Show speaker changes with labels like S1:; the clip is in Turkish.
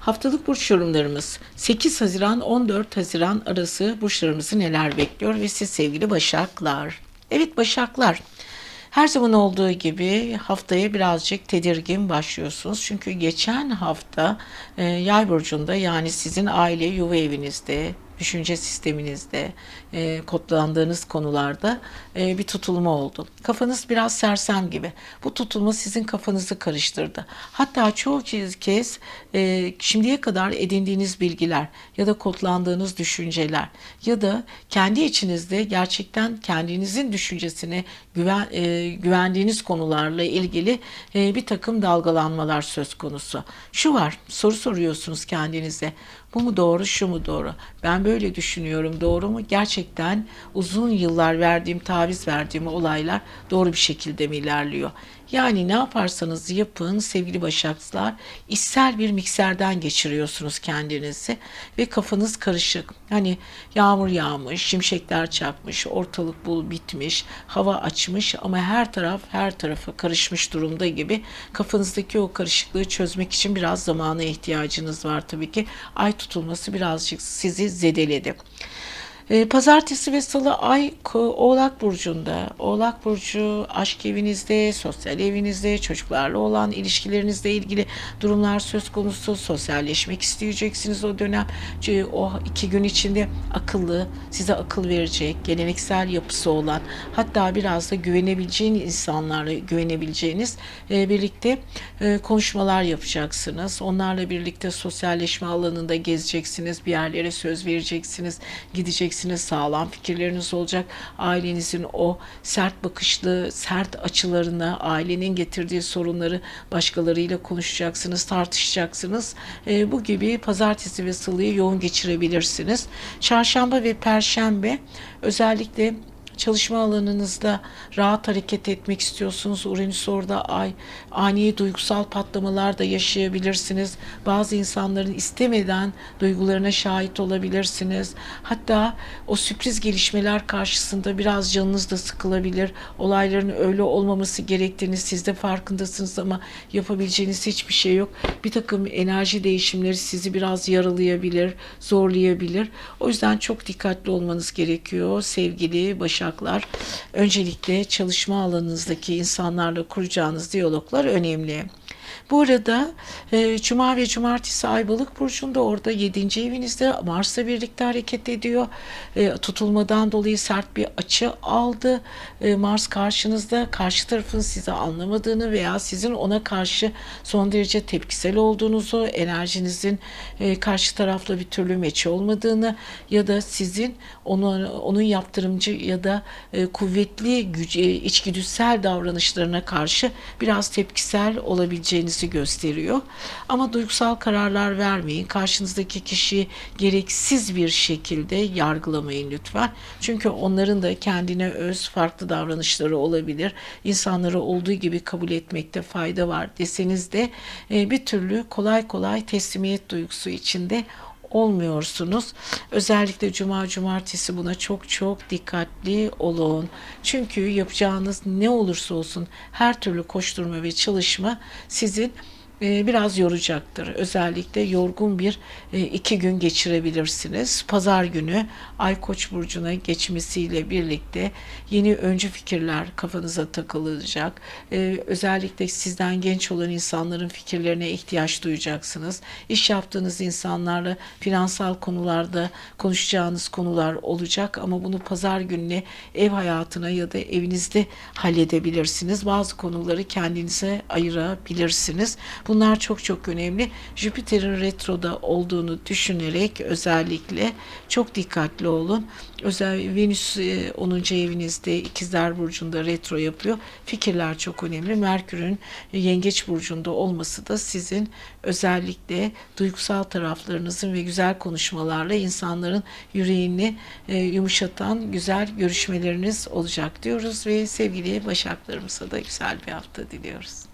S1: Haftalık burç yorumlarımız 8 Haziran 14 Haziran arası burçlarımızı neler bekliyor ve siz sevgili Başaklar. Evet Başaklar. Her zaman olduğu gibi haftaya birazcık tedirgin başlıyorsunuz. Çünkü geçen hafta e, Yay burcunda yani sizin aile yuva evinizde, düşünce sisteminizde, e, kodlandığınız konularda e, bir tutulma oldu. Kafanız biraz sersem gibi. Bu tutulma sizin kafanızı karıştırdı. Hatta çoğu kez e, şimdiye kadar edindiğiniz bilgiler ya da kodlandığınız düşünceler ya da kendi içinizde gerçekten kendinizin düşüncesine güven, e, güvendiğiniz konularla ilgili e, bir takım dalgalanmalar söz konusu. Şu var, soru soruyorsunuz kendinize. Bu mu doğru, şu mu doğru? Ben böyle düşünüyorum, doğru mu? Gerçekten uzun yıllar verdiğim, taviz verdiğim olaylar doğru bir şekilde mi ilerliyor? Yani ne yaparsanız yapın sevgili Başaklar, içsel bir mikserden geçiriyorsunuz kendinizi ve kafanız karışık. Hani yağmur yağmış, şimşekler çakmış, ortalık bul bitmiş, hava açmış ama her taraf her tarafa karışmış durumda gibi kafanızdaki o karışıklığı çözmek için biraz zamana ihtiyacınız var tabii ki. Ay tutulması birazcık sizi delirdi. Ee, Pazartesi ve salı ay Oğlak Burcu'nda. Oğlak Burcu aşk evinizde, sosyal evinizde, çocuklarla olan ilişkilerinizle ilgili durumlar söz konusu. Sosyalleşmek isteyeceksiniz o dönem. O iki gün içinde akıllı, size akıl verecek, geleneksel yapısı olan, hatta biraz da güvenebileceğiniz insanlarla güvenebileceğiniz e, birlikte e, konuşmalar yapacaksınız. Onlarla birlikte sosyalleşme alanında gezeceksiniz, bir yerlere söz vereceksiniz, gideceksiniz, sağlam fikirleriniz olacak. Ailenizin o sert bakışlı, sert açılarına, ailenin getirdiği sorunları başkalarıyla konuşacaksınız, tartışacaksınız. E, bu gibi pazartesi ve salıyı yoğun geçirebilirsiniz. Çarşamba ve perşembe özellikle çalışma alanınızda rahat hareket etmek istiyorsunuz. Uranüs orada ay ani duygusal patlamalar da yaşayabilirsiniz. Bazı insanların istemeden duygularına şahit olabilirsiniz. Hatta o sürpriz gelişmeler karşısında biraz canınız da sıkılabilir. Olayların öyle olmaması gerektiğini siz de farkındasınız ama yapabileceğiniz hiçbir şey yok. Bir takım enerji değişimleri sizi biraz yaralayabilir, zorlayabilir. O yüzden çok dikkatli olmanız gerekiyor sevgili Başaklar. Öncelikle çalışma alanınızdaki insanlarla kuracağınız diyaloglar önemli. Bu arada e, Cuma ve Cumartesi Ay Balık Burcu'nda orada 7. evinizde Mars'la birlikte hareket ediyor. E, tutulmadan dolayı sert bir açı aldı. E, Mars karşınızda karşı tarafın sizi anlamadığını veya sizin ona karşı son derece tepkisel olduğunuzu, enerjinizin e, karşı tarafla bir türlü meçi olmadığını ya da sizin onu, onun yaptırımcı ya da e, kuvvetli güç, e, içgüdüsel davranışlarına karşı biraz tepkisel olabileceğinizi gösteriyor. Ama duygusal kararlar vermeyin. Karşınızdaki kişiyi gereksiz bir şekilde yargılamayın lütfen. Çünkü onların da kendine öz farklı davranışları olabilir. İnsanları olduğu gibi kabul etmekte fayda var deseniz de e, bir türlü kolay kolay teslimiyet duygusu içinde olmuyorsunuz. Özellikle cuma cumartesi buna çok çok dikkatli olun. Çünkü yapacağınız ne olursa olsun her türlü koşturma ve çalışma sizin biraz yoracaktır. Özellikle yorgun bir e, iki gün geçirebilirsiniz. Pazar günü Ay Koç burcuna geçmesiyle birlikte yeni öncü fikirler kafanıza takılacak. E, özellikle sizden genç olan insanların fikirlerine ihtiyaç duyacaksınız. İş yaptığınız insanlarla finansal konularda konuşacağınız konular olacak ama bunu pazar gününe ev hayatına ya da evinizde halledebilirsiniz. Bazı konuları kendinize ayırabilirsiniz. Bunlar çok çok önemli. Jüpiter'in retroda olduğunu düşünerek özellikle çok dikkatli olun. Özel Venüs e, 10. evinizde İkizler burcunda retro yapıyor. Fikirler çok önemli. Merkür'ün Yengeç burcunda olması da sizin özellikle duygusal taraflarınızın ve güzel konuşmalarla insanların yüreğini e, yumuşatan güzel görüşmeleriniz olacak diyoruz ve sevgili Başaklarımıza da güzel bir hafta diliyoruz.